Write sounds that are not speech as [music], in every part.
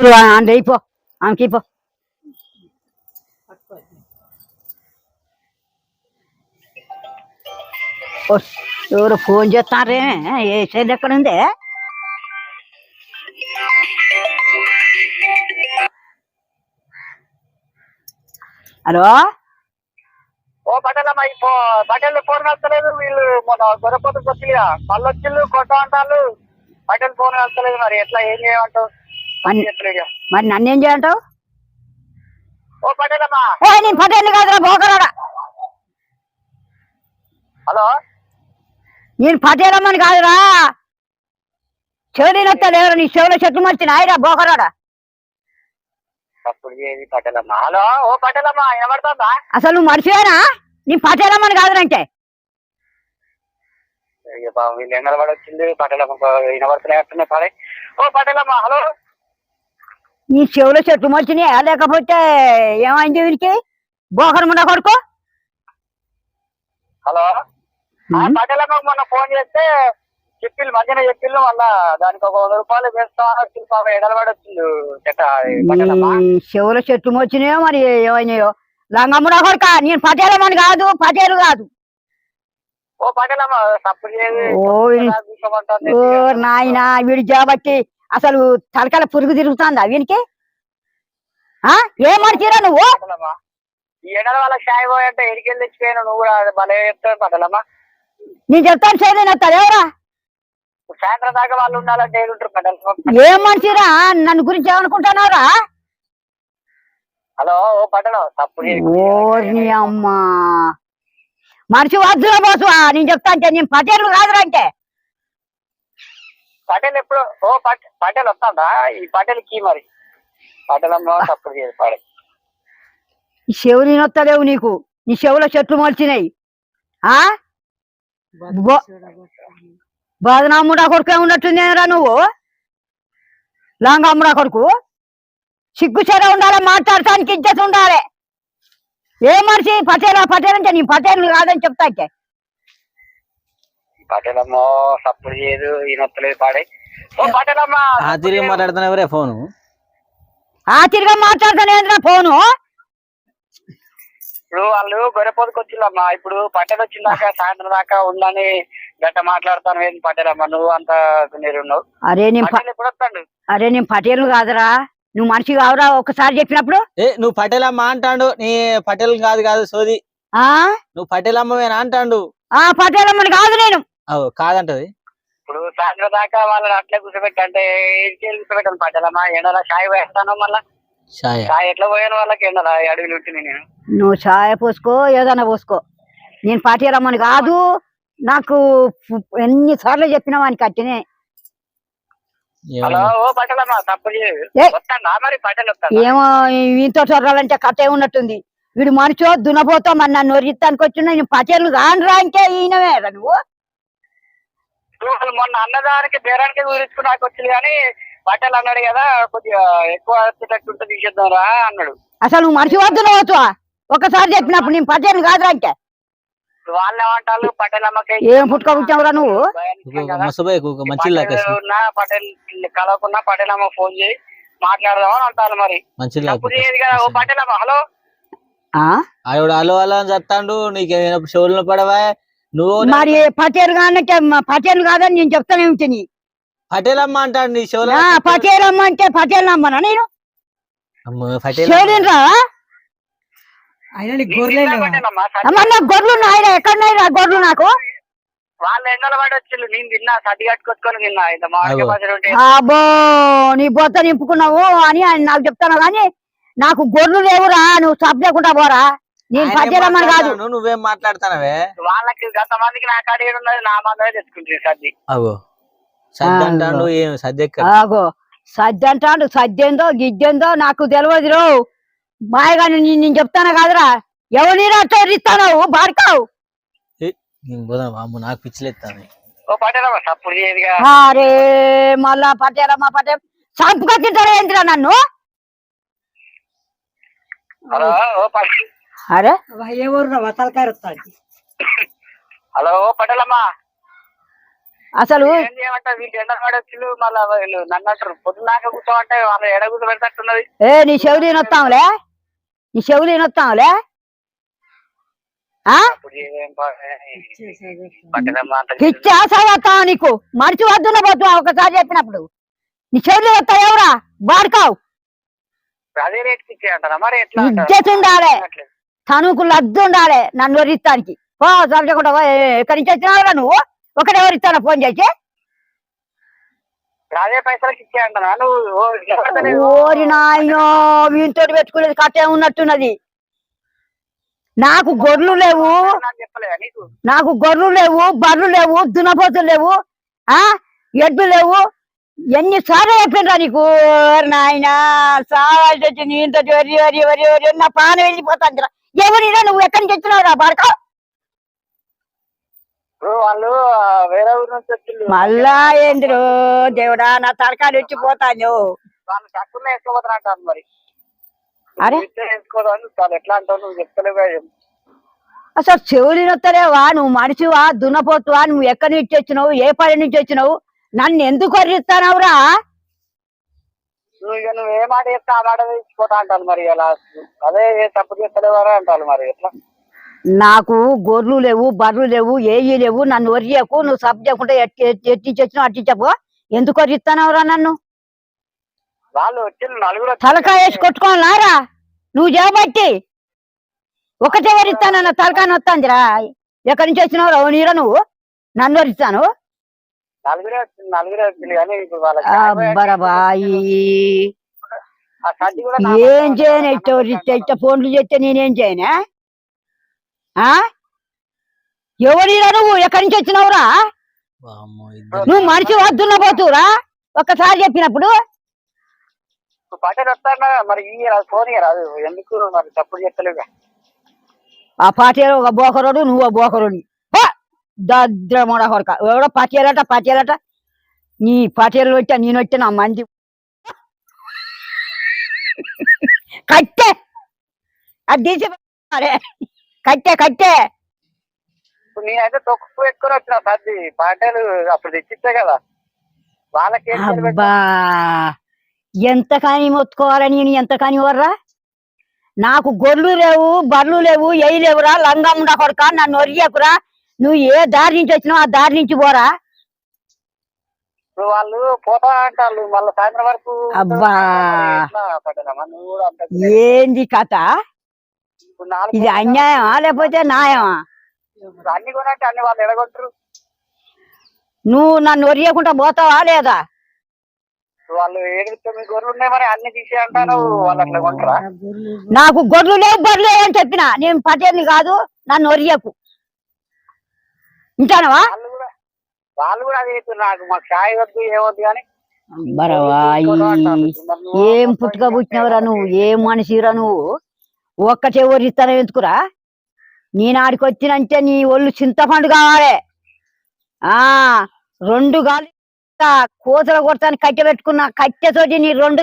And అయిపో ఆమెకి పో. ఎవరు ఫోన్ చేస్తారే ఏ సైడ్ ఎక్కడ ఉంది? హలో? ఓ పటేలమ్మ ఈ బట్టలు ఫోన్ వెళ్తలేదు వీళ్ళు మొన్న గొర్రెపోతు కొద్దిగా మళ్ళీ వచ్చిళ్ళు కొట్ట అంటారు ఫోన్ కలుస్తలేదు మరి ఎట్లా ఏం చేయమంటావు? మరి నన్నేం చేయంటావు ఏ నేను పటేలు కాదురా బోకరాడా హలో? నేను పటేలమ్మని కాదురా. చెవిని నొత్తా లేవరా నీ చెవులో చెట్లు మర్చిన ఆయరా బోకరాడా అసలు నువ్వు మర్చిపోయానా నేను పటేలమ్మని కాదురంటే వీళ్ళు ఎంగల పడి వచ్చింది పటేలమ్మ వినబడుతున్నాయి పడే ఓ పటేలమ్మ హలో? నీ చెవులో చెట్లు మర్చినాయా లేకపోతే ఏమైంది వీరికి బోకరముండ కొడుకో? హలో. మొన్న ఫోన్ చేస్తే చెప్పిళ్ళు మంచిగా చెప్పిళ్ళు మళ్ళా దానికి ఒక వంద రూపాయలు వేస్తామని పాప ఎడల పడి వచ్చింది చెట్ట పటేలమ్మ నీ చెవులో చెట్లు మర్చినాయో మరి ఏమైనాయో? లంగమ్ముడ కొడుక నేను పటేలమ్మని కాదు పటేలు కాదు. ఓ పటేలమ్మ ఓ నాయనా వీడి జాబట్టి అసలు తలకల పురుగు తిరుగుతుందా వీనికి? ఆ? ఏం మర్చిరా నువ్వు? ఎండల షాయి ఎడికెళ్ళి తెచ్చిపోయాను నువ్వు భలే చెప్తావు పటేలమ్మ నేను చెప్తాను చేయలేను ఎవరా? సాయంత్రం దాకా వాళ్ళు ఉండాలంటే ఏడుంటారు ఏం మనిషిరా నన్ను గురించి ఏమనుకుంటున్నారా హలో ఓ పటేలం తప్పు. ఓర్ని అమ్మా. మనిషి వద్దురా బాసు. నేను చెప్తా అంటే నేను పటేలు కాదురా అంటే. పటేల్ ఎప్పుడు ఓ పట్ పటేల్ వస్తాడా? ఈ పటేల్ కీ మరి? పటేల్ అమ్మ తప్పుడు చేయదు పడే. ఈ చెవులు నొత్తలేవు నీకు. నీ చెవులో చెట్లు మొలిచినాయి ఆ? బో- బదనాముడా కొడుకు ఉన్నట్టుందేరా నువ్వు. లాంగమ్ముడా కొడుకు. సిగ్గు చెర ఉండాలి మాట్లాడటానికి ఇజ్జత్ ఉండాలి. ఏ మనిషి పటేలా పటేలంటే నీ పటేలు కాదని చెప్తాకే. పటేలమ్మ తప్పుడు చేయదు ఈ నొత్తలేదు పాడే. ఓ పటేలమ్మ ఆ తిరిగి మాట్లాడుతున్నావురే ఫోను. ఆ తిరిగా మాట్లాడతానేంద్రా ఫోను. ఇప్పుడు వాళ్ళు గొర్రెపోతుకు వచ్చిందమ్మా. ఇప్పుడు పటేల్ వచ్చిందాక సాయంత్రం దాకా ఉందని గట్ట మాట్లాడతాను. ఏంది పటేలమ్మ నువ్వు అంత మీరు ఉన్నావు అరే నేను పటేల్ ఎప్పుడు వస్తాడు? అరే నేను పటేల్ కాదురా. నువ్వు మనిషి కావురా ఒక్కసారి చెప్పినప్పుడు. ఏ నువ్వు పటేల్ అమ్మ అంటాడు. నీ పటేల్ కాదు కాదు సోది. ఆ? నువ్వు పటేల్ అమ్మవేనా అంటాడు? ఆ పటేల్ అమ్మని కాదు నేను. కాదంటది. ఇప్పుడు సాయంత్రం దాకా వాళ్ళని అట్లే కూర్చోబెట్టి అంటే ఇంకేం కూర్చోబెట్టాను పటేలమ్మ ఎండలో షాయి వేస్తాను మళ్ళా? షాయ షాయి ఎట్లా పోయాను వాళ్ళకి ఎండలో? అడవిలు ఉంటుంది నేను. నువ్వు ఛాయ పోసుకో ఏదైనా పోసుకో. నేను పటేల్ అమ్మని కాదు నాకు ఎన్ని సార్లు చెప్పిన వానికి అట్టినే. ఏమో వీంతో చొర్రాలంటే కథ ఉన్నట్టుంది వీడు మనిషో దునపోతో మరి నన్ను ఒరిస్తానికి వచ్చిన నేను పటేలు కానురా అంటే ఈయనవే రా నువ్వు మొన్న అన్నదానికి బేరానికి ఊరించుకున్నాక వచ్చింది కానీ పటేల్ అన్నాడు కదా కొద్దిగా ఎక్కువ వచ్చేటట్టు ఉంటుంది తీసేద్దాం రా అన్నాడు. అసలు నువ్వు మనిషి వద్దు? నువ్వు ఒకసారి చెప్పినప్పుడు నేను పటేలు కాదురా అంటే వాళ్ళు ఏమంటారు పటేల్ అమ్మకి ఏం పుట్టుకొచ్చావురా నువ్వు? మంచి ఉన్నా పటేల్ కలవకున్నా పటేల్ అమ్మ ఫోన్ చేయి. మాట్లాడదామని అంటారు మరి. మంచి కదా పటేల్ అమ్మ హలో? ఆ? ఆవిడ అలో అలో అని చెప్తాడు నీకు షోల్లో పడవా? నువ్వు మరి పటేలు కాదంటే పటేలు కాదని నేను చెప్తానే ఉంటుంది పటేల్ అమ్మ అంటాడు నీ షోలో పటేల్ అమ్మ అంటే పటేల్ అమ్మనా నేను అయినా నీకు గొర్రెలు అమ్మ అమ్మ నాకు గొర్రెలు ఉన్నాయిరా ఎక్కడున్నాయిరా గొర్రెలు నాకు? వాళ్ళ ఎండల పడి వచ్చింది నేను తిన్నా సర్ది కట్టుకొచ్చుకొని తిన్నా. అబ్బో నీ బొత్త నింపుకున్నావు అని ఆయన నాకు చెప్తాను. కానీ నాకు గొర్రెలు లేవురా నువ్వు సబ్ లేకుండా పోరా. నేను పటేలమ్మని కాదు. నువ్వేం మాట్లాడుతానవే? వాళ్ళకి గత మందికి నా కాడ ఉన్నది నా మందే తెచ్చుకుంటుంది సర్ది అగో. సద్ది అంటాడు ఏం సద్ది సద్ది అంటాడు సద్దేందో గిద్దేందో నాకు తెలియదు రో. మాయగా నేను నేను చెప్తాను కాదురా? ఎవరిని ఇస్తాను బాడుకావు. నాకు పిచ్చిలేస్తాను అరే మళ్ళా పటేలమ్మ పటేల్ చంపుగా తింటారా ఏంటిరా నన్ను? అరే? ఏ ఊరు తలకాయ వస్తాడు హలో పటేలమ్మ. అసలు ఏం చేయమంటారు వీళ్ళు ఎండ పడొచ్చు మళ్ళీ వీళ్ళు నన్ను అంటారు. పొద్దున్నాక కూర్చోమంటే వాళ్ళు ఎడ కూర్చో పెడతట్టున్నది ఏ నీ చెవులు వినొత్తాంలే? నీ చెవులు అంత పిచ్చి ఆశవత్తావా నీకు. మడిచి వద్దున పోతు ఒకసారి చెప్పినప్పుడు. నీ చెవులు వస్తావు ఎవరా? ఇజ్జత్ ఉండాలి. తనుకు లద్దు ఉండాలి నన్ను వరిస్తానికి పో సమచకుండా ఎక్కడి నుంచి వచ్చినావురా నువ్వు ఒకటే వరిస్తాను ఫోన్ చేసి ఓ, ఓరి నాయనో వీటితో పెట్టుకునేది కట్టే ఉన్నట్టున్నది నాకు గొర్రెలు లేవు నాకు గొర్రెలు లేవు బర్రెలు లేవు దున్నపోతులు లేవు ఆ ఎడ్లు లేవు ఎన్ని సార్లు చెప్పిండ్రా నీకు ఓరి నాయనా సావాల్సి వచ్చింది ఇంత వరి వరి వరి వరి నా పాన వెళ్ళిపోతాందిరా ఎవరిరా నువ్వు ఎక్కడి నుంచి వచ్చినావురా బాడక ఇప్పుడు వాళ్ళు వేరే ఊరు నుంచి వచ్చిండు మళ్ళా ఏందిరో? దేవుడా నా తలకాలు వచ్చిపోతాను వాళ్ళు తక్కువ వేసుకోబోతున్నట్టు మరి. అరే. ఎట్లా అంటావు నువ్వు చెప్తలేవు అసలు చెవులు నొత్తలేవా? నువ్వు మనిషివా? దున్నపోతువా? నువ్వు ఎక్కడి నుంచి వచ్చినావు? ఏ పని నుంచి వచ్చినావు? నన్ను ఎందుకు వరిస్తానవురా నువ్వు ఇక నువ్వు ఏ మాట చెప్తే ఆ మాట ఇచ్చిపోతా అంటాను మరి అలా అదే ఏ తప్పు చేస్తలేవారా అంటాను మరి ఎట్లా? నాకు గొర్రెలు లేవు బర్రెలు లేవు ఏయి లేవు నన్ను వరియకు నువ్వు సబ్ చేయకుండా ఎట్టించి వచ్చినావు అట్టించపో ఎందుకు వరిస్తానవురా నన్ను? వాళ్ళు వచ్చిండు నలుగురు. తలకాయ వేసి కొట్టుకోవాలారా నువ్వు చేయబట్టి ఒకటే వరిస్తానన్న తలకాయ వస్తాందిరా ఎక్కడి నుంచి వచ్చినావు నీరా నువ్వు? నన్ను వరిస్తాను ఏం చేయను ఇట్ట ఫోన్లు చేస్తే నేనేం చేయనా? ఆ? ఎవరిరా నువ్వు? ఎక్కడి నుంచి వచ్చినావురా. నువ్వు మనిషి వద్దున్న పోతురా ఒక్కసారి చెప్పినప్పుడు. మరి ఫోన్ రాదు ఎందుకు మరి తప్పుడు చెప్తలేవు ఆ పాటేరు ఒక బోకరోడు నువ్వు ఒక బోకరోడి దద్రమోడ కొడక. ఎవడో పాటేరట పాటేరట నీ పాటేరు వచ్చా నేను వచ్చా నా మంది కట్టె! అది తీసి అరే! కట్టె కట్టె! నేనైతే తొక్కు పెట్టుకొని వచ్చిన సర్ది పాటలు అప్పుడు తెచ్చిస్తే కదా. వాళ్ళకి. అబ్బా! ఎంత కాని మొత్తుకోవాలని నేను? ఎంత కాని వర్రా నాకు గొర్రెలు లేవు బర్రెలు లేవు ఎయి లేవురా లంగముండ కొడక నన్ను ఒరియకురా నువ్వు ఏ దారి నుంచి వచ్చినావు ఆ దారి నుంచి పోరా. వాళ్ళు పోతా అంటారు మళ్ళీ సాయంత్రం వరకు అబ్బా. ఏంది కథ? ఇది అన్యాయమా లేకపోతే న్యాయమా? అన్ని కొనంటే అన్ని వాళ్ళు ఎడగొట్టరు. నువ్వు నన్ను ఒరియకుండా పోతావా లేదా? వాళ్ళు నాకు గొర్రెలు లేవు బర్రెలు అని చెప్పిన. నేను పటేని కాదు నన్ను ఒరియకు ఇంటానవా వాళ్ళు కూడా వాళ్ళు కూడా అది చెప్తున్నారు. నాకు మాకు చాయ్ వద్దు ఏమొద్దు కానీ. బరవాయి ఏం పుట్టుక పుట్టినవరా నువ్వు? ఏం మనిషిరా నువ్వు? ఒక్కటే ఒరిస్తాను ఎందుకురా? నేను ఆడికి వచ్చినంటే నీ ఒళ్ళు చింతపండు కావాలి. ఆ రెండు గాలి కోతలు కొడతాను కట్టె పెట్టుకున్నా కట్టెతోటి నీ రెండు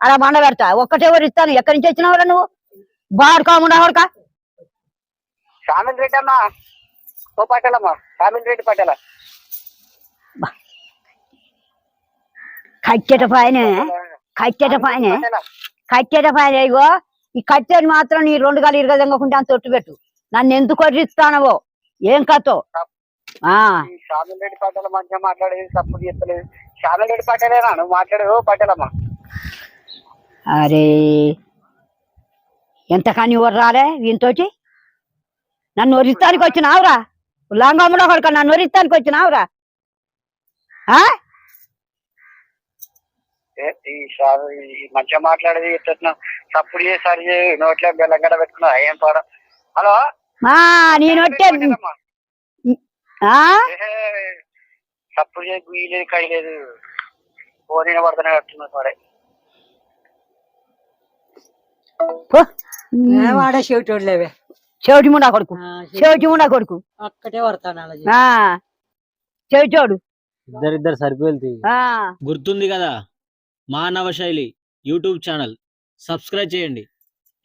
అలా బండ పెడతా. ఒక్కటే ఒరిస్తాను ఎక్కడి నుంచి వచ్చినావురా నువ్వు? బాడుకా ఉండవడక శామిల్ రెడ్డి అమ్మా ఓ పటేలమ్మా శామిల్ రెడ్డి పటేల? కట్టెట పైన కట్టెట పైన కట్టెట పైన ఇగో ఈ కట్టెని మాత్రం నీ రెండు గాలి ఇరగదంగకుంటే అంత తొట్టు పెట్టు. నన్ను ఎందుకు వరిస్తానవో ఏం కథో? రెడ్డి పటేల మధ్య మాట్లాడేది తప్పుడు చెప్తలేదు నువ్వు అరే ఎంత కానీ రాలే వీనితోటి? నన్ను ఒరిస్తానికి వచ్చినావురా? లంగమ్మలో కొడుక నన్ను ఒరిస్తానికి వచ్చినావురా? మధ్య మాట్లాడేది తప్పుడు చేసారి నోట్లో బెల్లంగడ పెట్టుకున్నా ఏం పాడ? హలో? నేను తప్పుడు చేసి గుయ్యలేదు కయ్యలేదు ఫోన్ పడుతున్నా కట్టున్నా సరే. పో. వాడే చెవిటి ముండా కొడుకు. చెవిటి- ముండా కొడుకు. ఒక్కటే పడతాను ఆ చెవిటోడు ఇద్దరిద్దరు సరిపోయి ఆ. గుర్తుంది కదా మానవ శైలి యూట్యూబ్ ఛానల్. సబ్స్క్రైబ్ చేయండి.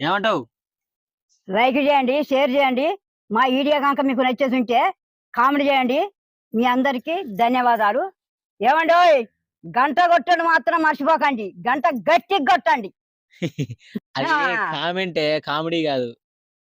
ఏమంటావు? లైక్ చేయండి షేర్ చేయండి. మా వీడియో కనుక మీకు నచ్చేసి ఉంటే కామెంట్ చేయండి. మీ అందరికి ధన్యవాదాలు. ఏమండి ఓయ్, గంట కొట్టడం మాత్రం మర్చిపోకండి. గంట గట్టి కొట్టండి. [laughs] కామెంటే కామెడీ కాదు.